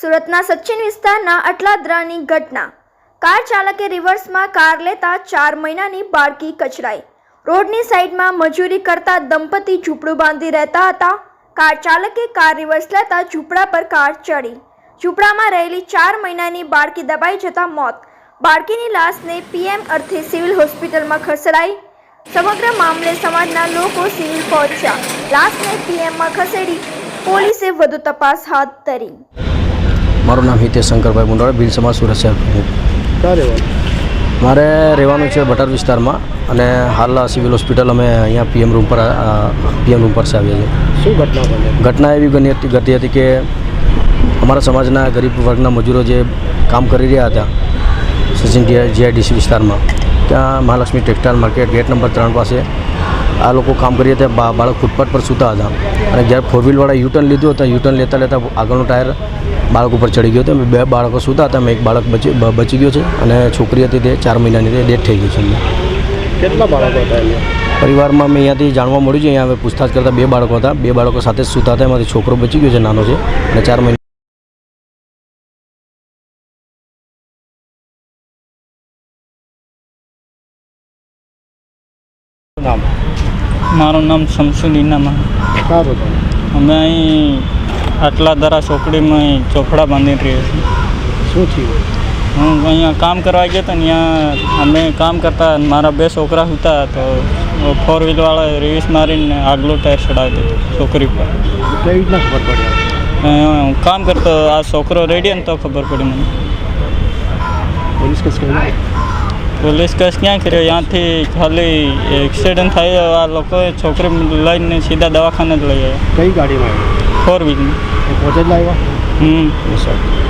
સુરતના સચિન વિસ્તારના અટલાદરાની ઘટના. કાર ચાલકે રિવર્સમાં કાર લેતા ચાર મહિનાની બાળકી કચડાઈ રોડની સાઈડમાં મજૂરી કરતા દંપતી ઝૂંપડું બાંધી રહેતા હતા. કાર ચાલકે કાર રિવર્સ લેતા ઝૂંપડા પર કાર ચડી. ઝૂંપડામાં રહેલી ચાર મહિનાની બાળકી દબાઈ જતા મોત. બાળકીની લાશને પીએમ અર્થે સિવિલ હોસ્પિટલમાં ખસેડાઈ. સમગ્ર મામલે સમાજના લોકો સિવિલ પહોંચ્યા. લાશને પીએમમાં ખસેડી પોલીસે વધુ તપાસ હાથ ધરી. મારું નામ હિતેશ શંકરભાઈ મુંડોળા ભીલ સમાજ સુરત શહેર. મારે રહેવાનું છે બટર વિસ્તારમાં અને હાલ સિવિલ હોસ્પિટલ અમે અહીંયા પીએમ રૂમ પર પીએમ રૂમ પર છે આવ્યા છીએ. શું ઘટના બની? ઘટના એવી બની હતી ઘટી હતી કે અમારા સમાજના ગરીબ વર્ગના મજૂરો જે કામ કરી રહ્યા હતા સચિન જીઆઈડીસી વિસ્તારમાં ત્યાં Mahalakshmi textile market gate number ત્રણ પાસે આ લોકો કામ કરી હતા. બા- બાળક ફૂટપાથ પર સૂતા હતા અને જ્યારે ફોર વ્હીલવાળા યુટર્ન લીધું હતું યુટર્ન લેતા લેતા આગળનું ટાયર બાળક ઉપર ચડી ગયો હતો. બે બાળકો સૂતા હતા. એક બાળક બચી બચી ગયો છે અને છોકરી હતી તે ચાર મહિનાની તે ડેથ થઈ ગઈ છે કેટલા બાળકો હતા પરિવારમાં મેં અહીંયાથી જાણવા મળ્યું છે. અહીંયા હવે પૂછતાછ કરતા બે બાળકો હતા. બે બાળકો સાથે જ સૂતા હતા. એમાંથી છોકરો બચી ગયો છે નાનો છે. અને ચાર મહિના મારું નામ શમસુલ ઇનામા અમે અહીં આટલા દરા ચોકડીમાં ચોપડા બાંધી રહ્યા છીએ શું થયું? હું અહીંયા કામ કરવા ગયો હતો ને અહીંયા અમે કામ કરતા મારા બે છોકરા હતા તો ફોર વ્હીલવાળા રેસ મારીને આગલો ટાયર ચડાવી દીધો છોકરી પર કઈ રીતના ખબર પડી હું કામ કરતો આ છોકરો રેડી ને તો ખબર પડી મને. પોલીસ કેસ પોલીસ કેસ ક્યાં કર્યો? ત્યાંથી ખાલી એક્સિડન્ટ થયો આ લોકોએ છોકરી લઈને સીધા દવાખાને જ લઈ આવ્યા. કઈ ગાડીમાં ફોર વ્હીલમાં એ પહોંચે જ લાવ્યા હમ